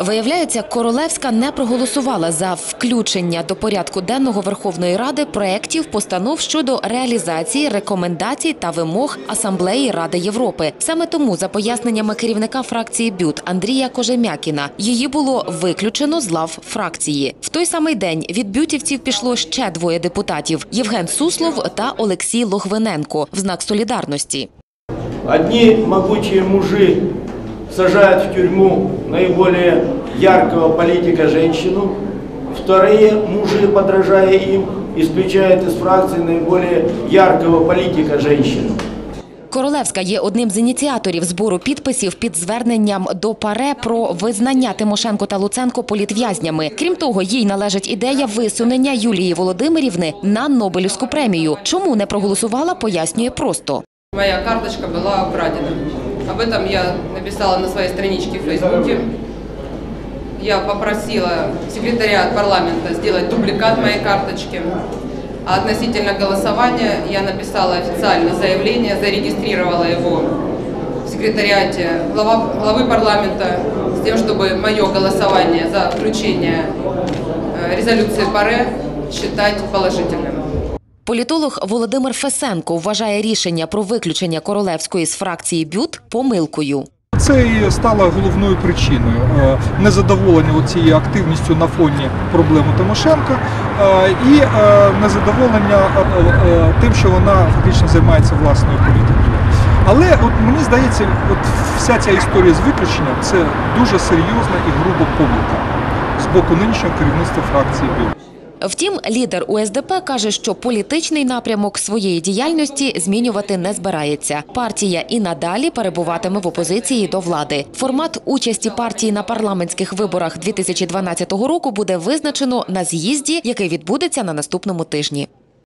Виявляється, Королевська не проголосувала за включення до порядку денного Верховної Ради проєктів постанов щодо реалізації рекомендацій та вимог Асамблеї Ради Європи. Саме тому, за поясненнями керівника фракції БЮТ Андрія Кожем'якіна, її було виключено з лав фракції. В той самий день від бютівців пішло ще двоє депутатів: Євген Суслов та Олексій Логвиненко в знак солідарності. Одни могучие мужи сажают в тюрьму наиболее яркого политика женщину, вторые мужи, подражая им, исключают из фракции наиболее яркого политика женщину. Королевська є одним з ініціаторів збору підписів під зверненням до ПАРЕ про визнання Тимошенко та Луценко політв'язнями. Крім того, їй належить ідея висунення Юлії Володимирівни на Нобелівську премію. Чому не проголосувала, пояснює просто. Моя карточка была украдена. Об этом я написала на своей страничке в Фейсбуке. Я попросила секретаря парламента сделать дубликат моей карточки. А относительно голосования я написала официально заявление, зарегистрировала его в секретариате глава, главы парламента с тем, чтобы мое голосование за включение э, резолюции ПАРЕ считать положительным. Політолог Володимир Фесенко вважає рішення про виключення Королевської з фракції БЮТ помилкою. Це і стало головною причиною е, незадоволення цією активністю на фоні проблеми Тимошенка е, і е, незадоволення тим, що вона фактично займається власною політикою. Але от мені здається, от вся ця історія з виключенням це дуже серйозна і груба помилка з боку нинішнього керівництва фракції БЮ. Втім, лідер УСДП каже, що політичний напрямок своєї діяльності змінювати не збирається. Партія і надалі перебуватиме в опозиції до влади. Формат участі партії на парламентських виборах 2012 року буде визначено на з'їзді, який відбудеться на наступному тижні.